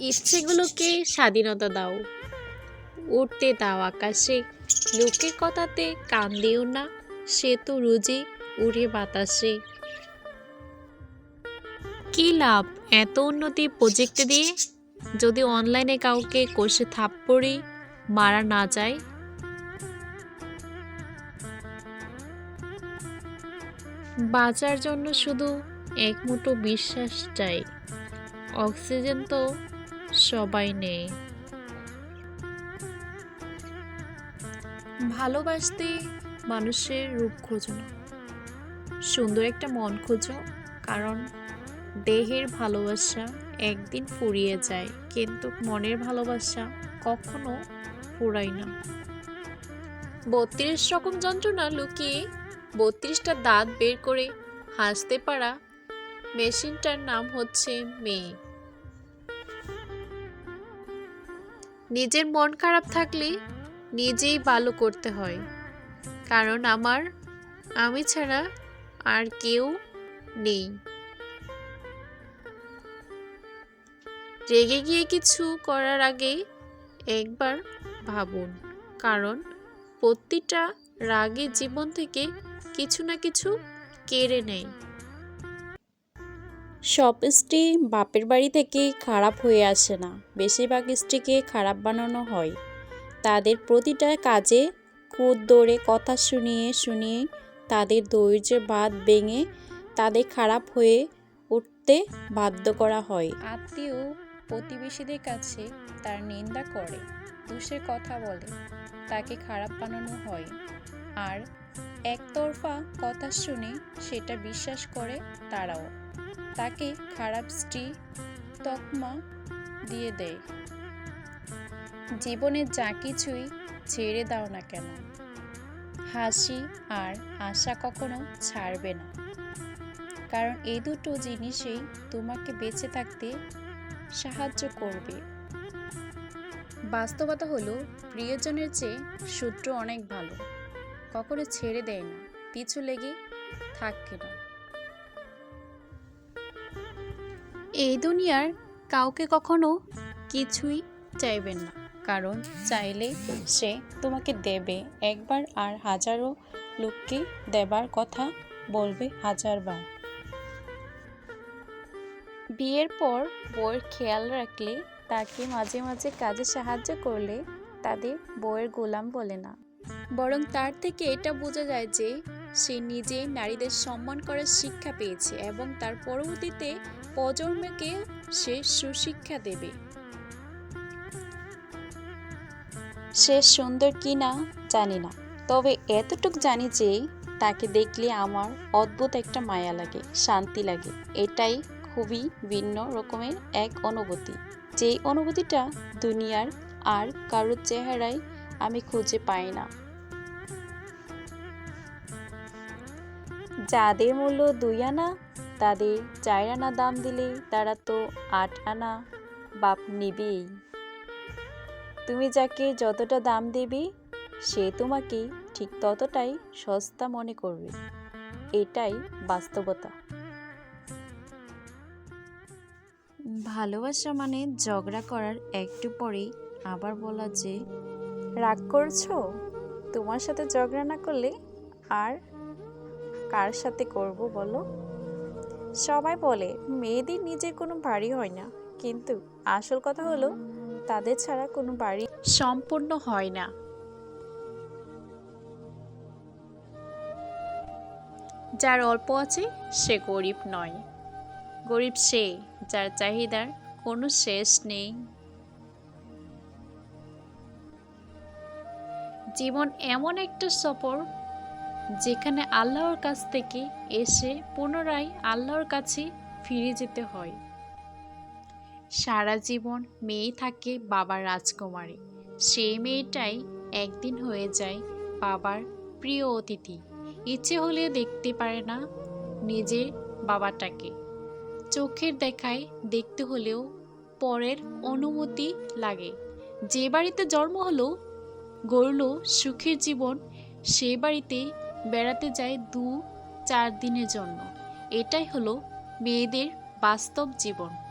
ইচ্ছেগুলোকে স্বাধীনতা দাও। উঠতে দাও আকাশে লোকের কথাতে কান দিও না, সে তো রোজই উড়ে বাতাসে। কি লাভ এত উন্নতি প্রজেক্টে দিয়ে? যদি অনলাইনে কাউকে কষে থাপ্পড়ি মারা না যায়? বাঁচার জন্য শুধু এক মুঠো বিশ্বাস চাই। অক্সিজেন তো সবাই নেই। ভালোবাসতে মানুষের রূপ খোঁজো না। সুন্দর একটা মন খোঁজো, কারণ দেহের ভালোবাসা একদিন ফুরিয়ে যায়, কিন্তু মনের ভালোবাসা কখনো ফুরায় না। বত্রিশ রকম যন্ত্রণা লুকিয়ে বত্রিশটা দাঁত বের করে হাসতে পারা মেশিনটার নাম হচ্ছে মেয়ে। নিজের মন খারাপ থাকলে নিজেই ভালো করতে হয়। কারণ আমার, আমি ছাড়া আর কেউ নেই। রেগে গিয়ে কিছু করার আগে একবার ভাবুন, কারণ প্রতিটা রাগে জীবন থেকে কিছু না কিছু কেড়ে নেয়। সব স্ত্রী বাপের বাড়ি থেকে খারাপ হয়ে আসে না। বেশিরভাগ স্ত্রীকে খারাপ বানানো হয়। তাদের প্রতিটা কাজে খুদ দৌড়ে কথা শুনিয়ে শুনিয়ে তাদের ধৈর্যের বাদ ভেঙে তাদের খারাপ হয়ে উঠতে বাধ্য করা হয়। আত্মীয় প্রতিবেশীদের কাছে তার নিন্দা করে, দোষের কথা বলে, তাকে খারাপ বানানো হয়। আর একতরফা কথা শুনে সেটা বিশ্বাস করে তারাও। তাকে খারাপ স্ত্রী তকমা দিয়ে দেয়। জীবনে যা কিছুই ছেড়ে দাও না কেন। হাসি আর আশা কখনো ছাড়বে না। কারণ এই দুটো জিনিসেই তোমাকে বেঁচে থাকতে সাহায্য করবে। বাস্তবতা হলো, প্রিয়জনের চেয়ে সূত্র অনেক ভালো। কখনো ছেড়ে দেয় না, পিছু লেগে থাকে না। এই দুনিয়ার কাউকে কখনো কিছুই চাইবেন না। কারণ চাইলে সে তোমাকে দেবে। একবার আর হাজারো লোককে দেবার কথা বলবে হাজারবার। বিয়ের পর বউয়ের খেয়াল রাখলে তাকে মাঝে মাঝে কাজে সাহায্য করলে তাদের বউয়ের গোলাম বলে না। বরং তার থেকে এটা বোঝা যায় যে সে নিজে নারীদের সম্মান করার শিক্ষা পেয়েছে এবং তার পরবর্তীতে প্রজন্মকে সে সুশিক্ষা দেবে। সে সুন্দর কি না জানি না, তবে এতটুক জানি যে তাকে দেখলে আমার অদ্ভুত একটা মায়া লাগে, শান্তি লাগে। এটাই খুবই ভিন্ন রকমের এক অনুভূতি। যেই অনুভূতিটা দুনিয়ার আর কারোর চেহারায় আমি খুঁজে পাই না। যাদের মূল্য দুই আনা তাদের চার আনা দাম দিলে তারা তো আট আনা বাপ নেবেই। তুমি যাকে যতটা দাম দেবে সে তোমাকে ঠিক ততটাই সস্তা মনে করবে। এটাই বাস্তবতা। ভালোবাসা মানে ঝগড়া করার একটু পরেই আবার বলা যে রাগ করছ? তোমার সাথে ঝগড়া না করলে আর কার সাথে করব বলো? সবাই বলে, মেয়েদের নিজের কোনো বাড়ি হয় না। কিন্তু আসল কথা হলো, তাদের ছাড়া কোনো বাড়ি সম্পূর্ণ হয় না। যার অল্প আছে, সে গরিব নয়। গরিব সে, যার চাহিদার কোনো শেষ নেই। জীবন এমন একটা সফর যেখানে আল্লাহর কাছ থেকে এসে পুনরায় আল্লাহর কাছে ফিরে যেতে হয়। সারা জীবন মেয়ে থাকে বাবার রাজকুমারী। সেই মেয়েটাই একদিন হয়ে যায় বাবার প্রিয় অতিথি। ইচ্ছে হলে দেখতে পারে না নিজের বাবাটাকে। চোখের দেখায় দেখতে হলেও পরের অনুমতি লাগে। যে বাড়িতে জন্ম হলো, গড়ল সুখের জীবন, সে বাড়িতে বেড়াতে যায় দু চার দিনের জন্য। এটাই হলো মেয়েদের বাস্তব জীবন।